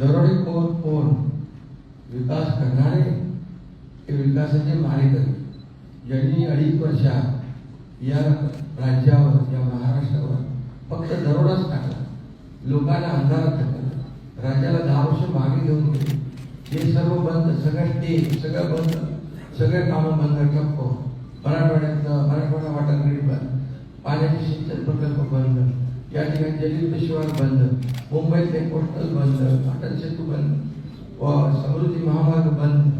दरोडेखोर कोण विकास करणारे ते विकासाचे मारेकरी ज्यांनी अडीच वर्षात या राज्यावर या महाराष्ट्रावर फक्त दरोडाच टाकला. लोकांना अंधारात टाकलं राज्याला दहा वर्ष मागे घेऊन गेले. हे सर्व बंद सगळं ते सगळं बंद सगळे कामं बंद ठप्प. मराठवाड्यात मराठवाडा वाटा बंद. पाण्याचे सिंचन प्रकल्प बंद. या ठिकाणी जलयुक्त शिवार बंद मुंबईतले कोस्टल बंद अटल सेतू बंद व समृद्धी महामार्ग बंद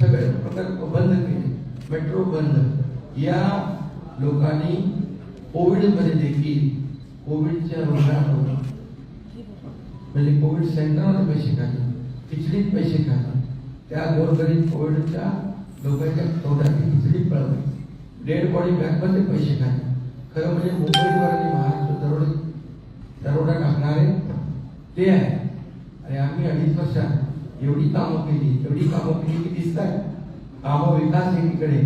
सगळे प्रकल्प बंद केले. मेट्रो बंद. या लोकांनी कोविडमध्ये देखील कोविडच्या रुग्णांवर म्हणजे कोविड सेंटरमध्ये पैसे काढले खिचडीत पैसे काढले. त्या गोरगरीब कोविडच्या लोकांच्या तोंडाची खिचडी पळवली. डेड बॉडी बँकमध्ये पैसे काढले. खरं म्हणजे मुंबईवर आणि महाराष्ट्र दरोडे दरोडा टाकणारे ते आहे. आणि आम्ही अडीच वर्षात एवढी कामं केली एवढी कामं केली की दिसत आहे कामं विकास एकीकडे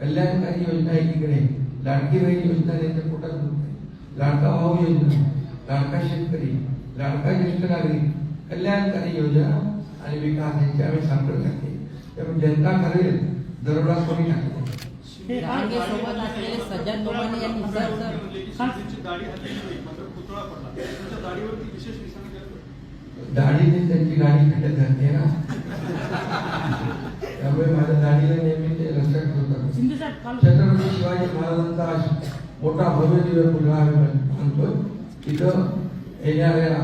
कल्याणकारी योजना एकीकडे लाडकी बहीण योजना त्यांच्या पोटात लाडका भाऊ योजना लाडका शेतकरी लाडका ज्येष्ठ नागरिक कल्याणकारी योजना आणि विकास यांची आम्ही सांगतो टाकते त्यामुळे जनता ठरवेल दरोडा कोणी टाकतो सोबत असलेले सज्जन लोकांनी त्यांची दाढी हल्ली नाही मात्र पुतळा पडला. त्यांच्या दाढीवरती विशेष निशाण दाढीने त्यांची गाडी खड्ड्यात घालते ना. त्यामुळे माझ्या दाढीला नेहमी ते लक्षात काल छत्रपती शिवाजी महाराजांचा मोठा भव्य दिव्य आम्ही बांधतोय तिथं येणाऱ्या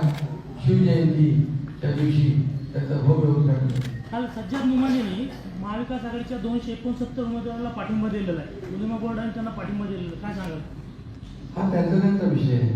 शिवजयंतीच्या दिवशी त्याचं भव्य उद्घाटन. काल सज्जद निमानेनी महाविकास आघाडीच्या दोनशे एकोणसत्तर उमेदवाराला पाठिंबा दिलेला आहे. गोल्ड आणि त्यांना पाठिंबा दिलेला. काय सांगाल? हा त्यांचा त्यांचा विषय आहे.